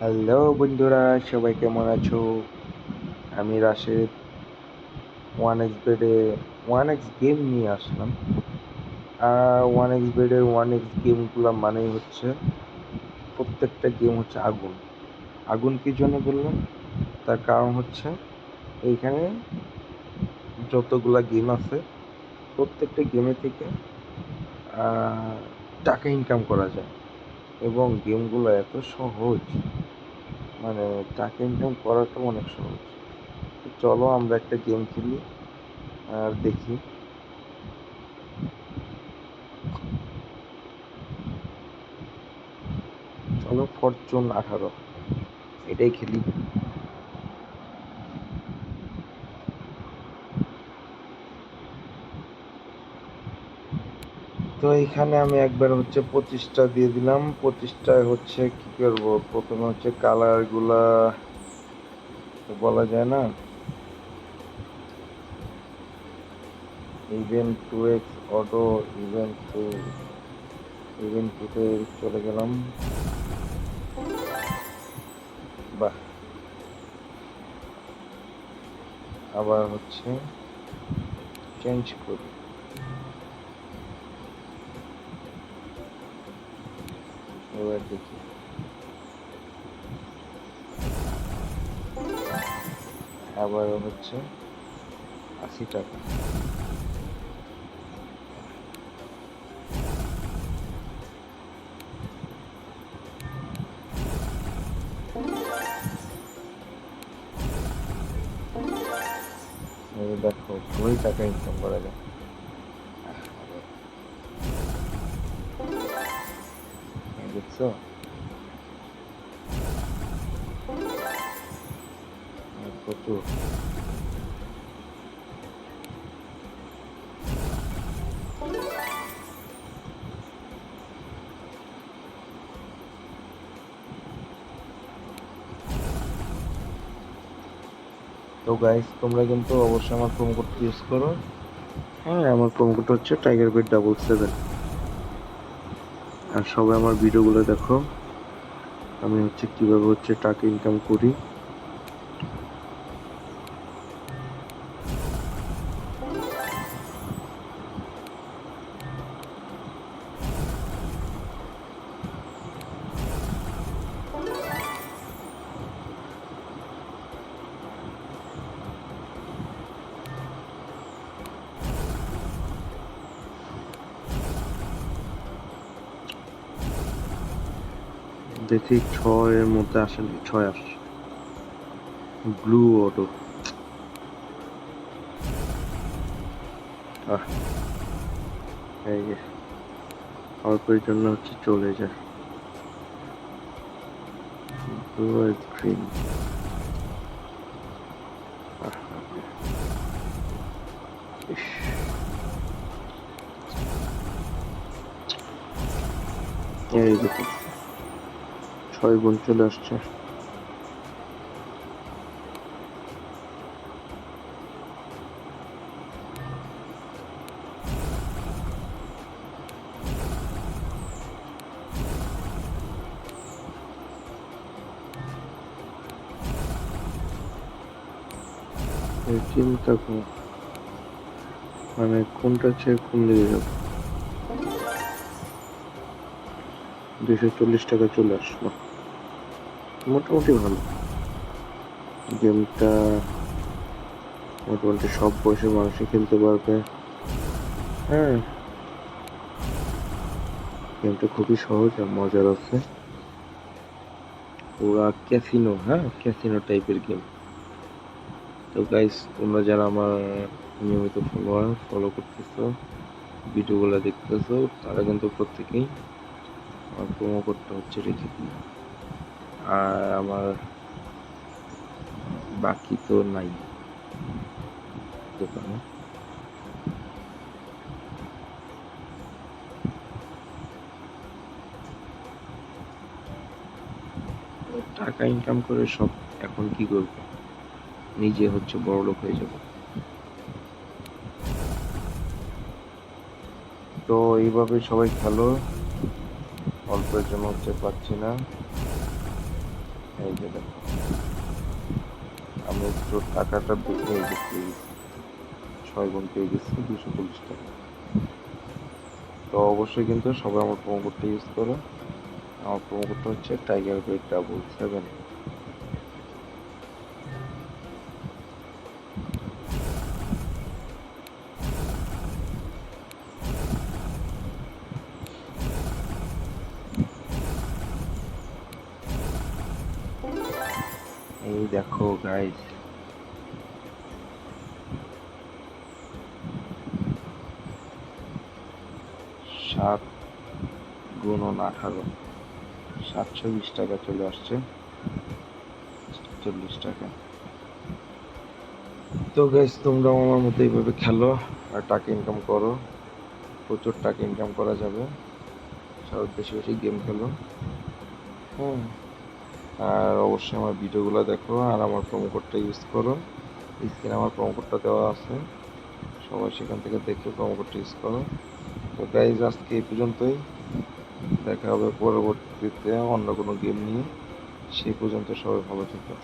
Hello বন্ধুরা, সবাই কেমন আছো? আমি রাশেদ ওয়ান এক্স বেডে ওয়ান এক্স গেম নিয়ে আসলাম। আর ওয়ান এক্স বেডের ওয়ান এক্স গেমগুলো মানেই হচ্ছে, প্রত্যেকটা গেম হচ্ছে আগুন। আগুন কি জন্য বললাম? তার কারণ হচ্ছে, এইখানে যতগুলা গেম আছে, প্রত্যেকটা গেমে থেকে টাকা ইনকাম করা যায়। এবং গেমগুলো এত সহজ। মানে টাকা ইনকাম করাটা অনেক সহজ। চলো আমরা একটা গেম খেলি আর দেখি। চলো ফরচুন আঠারো। এটাই খেলি। তো এখানে আমি একবার হচ্ছে পঁচিশটা দিয়ে দিলাম। পঁচিশটায় হচ্ছে কি করব? প্রথমে হচ্ছে কালারগুলা তো বলা যায় না। Event two X auto event two event টুতে চলে গেলাম। বাহ। আবার হচ্ছে চেঞ্জ করি। এবার দেখি। আবার হচ্ছে আশি টাকা। দেখো ভালোই টাকা ইনকাম করা যায়। প্রচুর তো গাইস তোমরা কিন্তু অবশ্যই আমার প্রোমো কোড ইউজ করো। হ্যাঁ আমার প্রোমো কোড হচ্ছে টাইগার বেড ডাবল সেভেন আর সবাই আমার ভিডিওগুলো দেখো। আমি হচ্ছে কীভাবে হচ্ছে টাকা ইনকাম করি। দেখি ছয়ের মধ্যে আসেনি ছয় আসছে। ব্লু অটো আহ, এই যে, অল্পের জন্য হচ্ছে চলে যায়। ব্লু আর গ্রিন এই দেখুন। ছয় গুণ চলে আসছে। চিন্তা কর মানে কোনটা ছেড়ে কোন দিকে যাব? দুশো চল্লিশ টাকা চলে আসলো। মোটামুটি ভালো। গেমটা মোটামুটি সব বয়সের মানুষই খেলতে পারবে। হ্যাঁ। গেমটা খুবই সহজ আর মজার আছে। পুরা ক্যাসিনো হ্যাঁ? ক্যাসিনো টাইপের গেম। তো গাইস তোমরা যারা আমার নিয়মিত ফলোয়ার ফলো করতেছো, ভিডিওগুলো দেখতেছো, তারা কিন্তু প্রত্যেকেই আমার প্রোমো কোডটা হচ্ছে রেখে দিই আর আমার বাকি তো নাই। দোকানে। টাকা ইনকাম করে সব এখন কি করব? নিজে হচ্ছে বড় লোক হয়ে যাব। তো এইভাবে সবাই খেলো। অল্পের জন্য হচ্ছে পাচ্ছি না। এই যে আমরা আমি একটু টাকাটা হয়ে গেছি ছয় গুণ পেয়ে গেছি দুশো চল্লিশ টাকা। তো অবশ্যই কিন্তু সবাই আমার প্রমো কোডটা ইউজ করো। আমার প্রোমো কোডটা হচ্ছে টাইগার বেড ডাবল সেভেন এই দেখো গাইজ সাত গুণন আঠারো। সাতশো বিশ টাকা চলে আসছে। চল্লিশ টাকা। তো গাইজ তোমরা আমার মতো এইভাবে খেলো আর টাকা ইনকাম করো। প্রচুর টাকা ইনকাম করা যাবে। সব বেশি বেশি গেম খেলো। হুম। আর অবশ্যই আমার ভিডিওগুলো দেখো আর আমার প্রোমো কোডটা ইউজ করো। স্ক্রিনে আমার প্রোমো কোডটা দেওয়া আছে, সবাই সেখান থেকে দেখে প্রোমো কোডটা ইউজ করো। তো গাইজ আজকে এই পর্যন্তই। দেখা হবে পরবর্তীতে অন্য কোনো গেম নিয়ে। সেই পর্যন্ত সবাই ভালো থেকো।